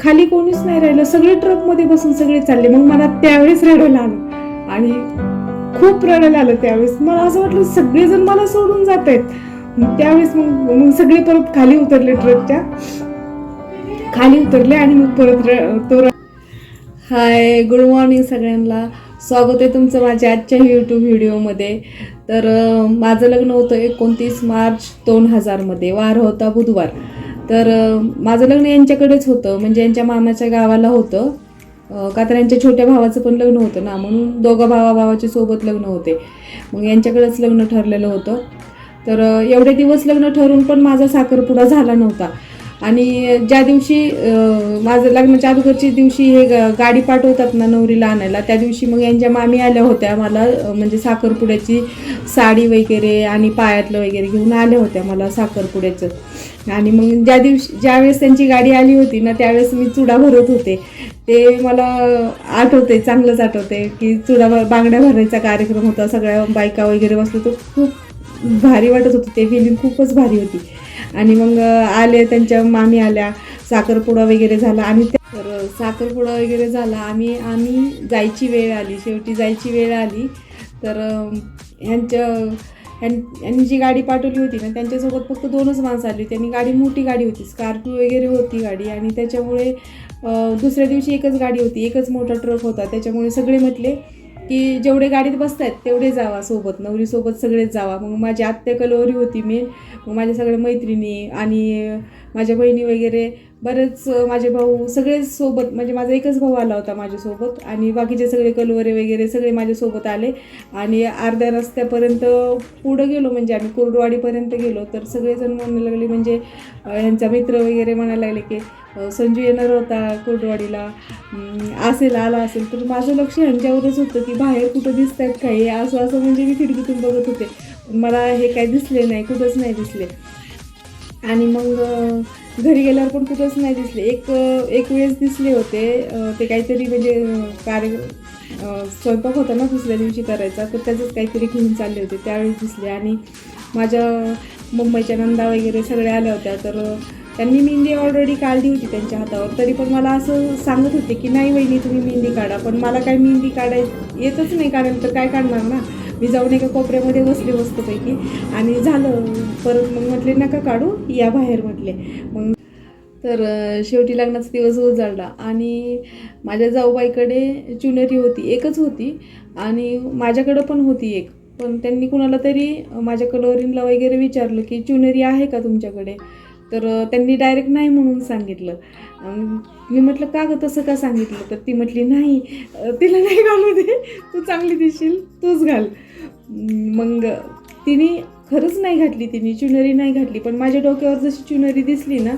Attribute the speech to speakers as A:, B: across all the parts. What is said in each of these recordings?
A: खाली कोणीच नाही राहिलं. सगळे ट्रकमध्ये बसून सगळे चालले. मग मला त्यावेळेस रडायला आलं. आणि खूप रडायला आलं त्यावेळेस. मला असं वाटलं सगळेजण मला सोडून जात आहेत त्यावेळेस मग मग सगळे परत खाली उतरले ट्रकच्या खाली उतरले आणि मग परत तो हाय गुड मॉर्निंग सगळ्यांना. स्वागत आहे तुमचं माझ्या आजच्या यूट्यूब व्हिडिओमध्ये तर माझं लग्न होतं एकोणतीस मार्च दोन हजारमध्ये वार होता बुधवार. तर माझं लग्न यांच्याकडेच होतं. म्हणजे यांच्या मामाच्या गावाला होतं. का तर यांच्या छोट्या भावाचं पण लग्न होतं ना. म्हणून दोघा भावा भावाच्या सोबत लग्न होते. मग यांच्याकडेच लग्न ठरलेलं होतं. तर एवढे दिवस लग्न ठरून पण माझा साखरपुडा झाला नव्हता. आणि ज्या दिवशी माझं लग्नाच्या अगोदरच्या दिवशी हे ग- गाडी पाठवतात ना नवरीला आणायला त्या दिवशी मग यांच्या मामी आल्या होत्या मला म्हणजे साखरपुड्याची साडी वगैरे आणि पायातलं वगैरे घेऊन आल्या होत्या मला साखरपुड्याचं. आणि मग ज्या दिवशी ज्यावेळेस त्यांची गाडी आली होती ना त्यावेळेस मी चुडा भरत होते. ते मला आठवते चांगलंच आठवते की चुडा बांगड्या भरायचा कार्यक्रम होता सगळ्या बायका वगैरे बसलो तो खूप भारी वाटत होतं ते फिलिंग खूपच भारी होती. आणि मग आले त्यांच्या मामी आल्या साखरपुडा वगैरे झाला आणि तर साखरपुडा वगैरे झाला. आम्ही आम्ही जायची वेळ आली. शेवटी जायची वेळ आली. तर ह्यांच्या ह्यां- यांनी जी गाडी पाठवली होती ना त्यांच्यासोबत फक्त दोनच माणसं आली होती. त्यांनी गाडी मोठी गाडी होती. स्कॉर्पिओ वगैरे होती गाडी. आणि त्याच्यामुळे दुसऱ्या दिवशी एकच गाडी होती. एकच मोठा ट्रक होता. त्याच्यामुळे सगळे म्हटले की जेवढे गाडीत बसतायत तेवढे जावा सोबत. नवरीसोबत सगळेच जावा. मग माझी आत्या कलोरी होती मी मग माझ्या सगळ्या मैत्रिणी आणि माझ्या बहिणी वगैरे बरेच माझे भाऊ सगळे सोबत म्हणजे माझा एकच भाऊ आला होता माझ्यासोबत आणि बाकीचे सगळे कलवरे वगैरे सगळे माझ्यासोबत आले. आणि अर्ध्या रस्त्यापर्यंत पुढं गेलो म्हणजे आम्ही कुर्डवाडीपर्यंत गेलो तर सगळेजण म्हणायला लागले म्हणजे ह्यांचा मित्र वगैरे म्हणायला लागले की संजू येणार होता कुर्डवाडीला असेल आला असेल. तर माझं लक्ष ह्यांच्यावरच होतं की बाहेर कुठं दिसत आहेत काही असं असं म्हणजे मी खिडकीतून बघत होते. मला हे काय दिसले नाही कुठंच नाही दिसले. आणि मग घरी गेल्यावर पण कुठंच नाही दिसले. एक एक वेळेस दिसले होते ते काहीतरी म्हणजे कार्य स्वयंपाक होता ना दुसऱ्या दिवशी करायचा तर त्याचंच काहीतरी घेऊन चालले होते त्यावेळेस दिसले. आणि माझ्या मुंबईच्या नंदा वगैरे सगळ्या आल्या होत्या तर त्यांनी मेहंदी ऑलरेडी काढली होती त्यांच्या हातावर. तरी पण मला असं सांगत होते की नाही वहिनी तुम्ही मेहंदी काढा पण मला काय मेहंदी काढाय येतच नाही काढायला तर काय काढणार ना? मी जाऊन एका कोपऱ्यामध्ये बसले मस्तपैकी. आणि झालं. परत मग म्हटले नका काढू या बाहेर म्हटले. मग तर शेवटी लग्नाचा दिवस उजाडला. आणि माझ्या जाऊबाईकडे चुनरी होती एकच होती. आणि माझ्याकडं पण होती एक. पण त्यांनी कुणाला तरी माझ्या कलोरीनला वगैरे विचारलं की चुनरी आहे का तुमच्याकडे? तर त्यांनी डायरेक्ट नाही म्हणून सांगितलं. मी म्हटलं का गं तसं का सांगितलं? तर ती म्हटली नाही तिला नाही घालू दे. तू चांगली दिसशील तूच घाल. मग तिने खरंच नाही घातली तिने चुनरी नाही घातली. पण माझ्या डोक्यावर जशी चुनरी दिसली ना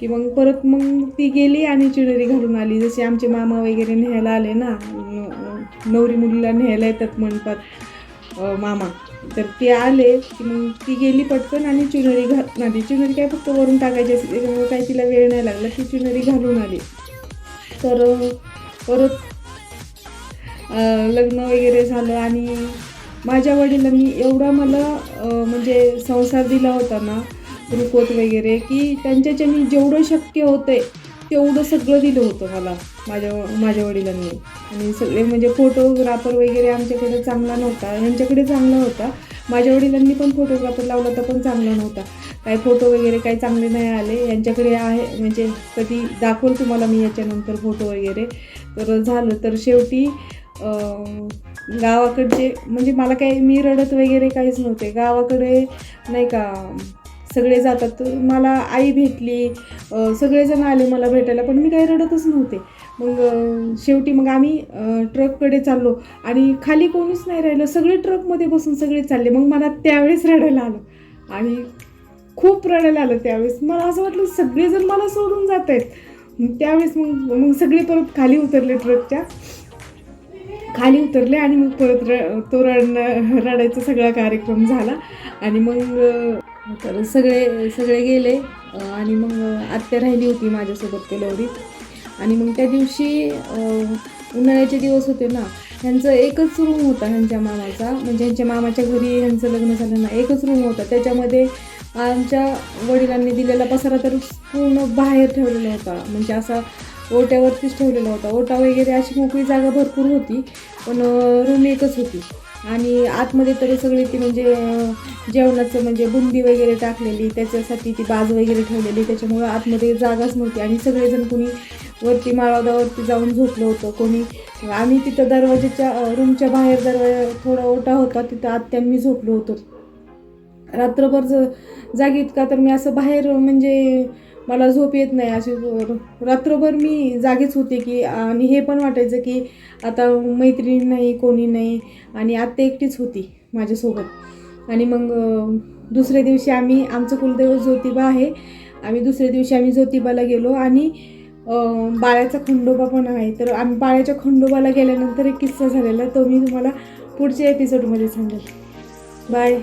A: की मग परत मग ती गेली आणि चुनरी घालून आली. जसे आमचे मामा वगैरे न्यायला आले ना नवरी मुलीला न्यायला येतात म्हणतात मामा. तर ते आले की मग ती गेली पटकन आणि चुनरी घालून आली चुनरी काय फक्त वरून टाकायची असते त्याच्यामुळे काही तिला वेळ नाही लागला ती चुनरी घालून आली. तर परत लग्न वगैरे झालं आणि माझ्या वडिलांनी एवढा मला म्हणजे संसार दिला होता ना रुकोत वगैरे की त्यांच्याच्यानी जेवढं शक्य होते तेवढं सगळं दिलं होतं मला माझ्या माझ्या वडिलांनी. आणि सगळे म्हणजे फोटोग्राफर वगैरे आमच्याकडे चांगला नव्हता. यांच्याकडे चांगला होता. माझ्या वडिलांनी पण फोटोग्राफर लावला तर पण चांगला नव्हता. काही फोटो वगैरे काही चांगले नाही आले. यांच्याकडे आहे. म्हणजे कधी दाखवल तुम्हाला मी याच्यानंतर फोटो वगैरे. तर झालं. तर शेवटी गावाकडचे म्हणजे मला काही मी रडत वगैरे काहीच नव्हते. गावाकडे नाही का सगळे जातात. मला आई भेटली सगळेजण आले मला भेटायला पण मी काही रडतच नव्हते. मग शेवटी मग आम्ही ट्रककडे चाललो आणि खाली कोणीच नाही राहिलं. सगळे ट्रकमध्ये बसून सगळे चालले. मग मला त्यावेळेस रडायला आलं. आणि खूप रडायला आलं त्यावेळेस. मला असं वाटलं सगळेजण मला सोडून जात आहेत त्यावेळेस मग मग सगळे परत खाली उतरले ट्रकच्या. खाली उतरले आणि मग परत र तो रडणं रडायचा सगळा कार्यक्रम झाला. आणि मग तर सगळे सगळे गेले. आणि मग आत्या राहिली होती माझ्यासोबत केलवरीत आणि मग त्या दिवशी उन्हाळ्याचे दिवस होते ना ह्यांचं एकच रूम होता ह्यांच्या मामाचा. म्हणजे ह्यांच्या मामाच्या घरी ह्यांचं लग्न झालं ना एकच रूम होता. त्याच्यामध्ये आमच्या वडिलांनी दिलेला पसारा तर पूर्ण बाहेर ठेवलेला होता. म्हणजे असा ओट्यावरतीच ठेवलेला होता. ओटा वगैरे अशी मोकळी जागा भरपूर होती पण रूम एकच होती. आणि आतमध्ये तरी सगळी ती म्हणजे जेवणाचं म्हणजे बुंदी वगैरे टाकलेली त्याच्यासाठी ती बाज वगैरे ठेवलेली त्याच्यामुळं आतमध्ये जागाच नव्हती. आणि सगळेजण कोणी वरती माळावदावरती जाऊन झोपलं होतं कोणी आम्ही तिथं दरवाजाच्या रूमच्या बाहेर दरवाजा थोडा ओटा होता तिथं आत्या मी झोपलो होतो. रात्रभर ज जागीत का तर मी असं बाहेर म्हणजे मला झोप येत नाही अशी. रात्रभर मी जागीच होते की आणि हे पण वाटायचं की आता मैत्रिणी नाही कोणी नाही आणि आत्ता एकटीच होती माझ्यासोबत. आणि मग दुसऱ्या दिवशी आम्ही आमचं कुलदैवत ज्योतिबा आहे. आम्ही दुसऱ्या दिवशी आम्ही ज्योतिबाला गेलो आणि बाळ्याचा खंडोबा पण आहे. तर आम्ही बाळ्याच्या खंडोबाला गेल्यानंतर एक किस्सा झालेला तो मी तुम्हाला पुढच्या एपिसोडमध्ये सांगेल. बाय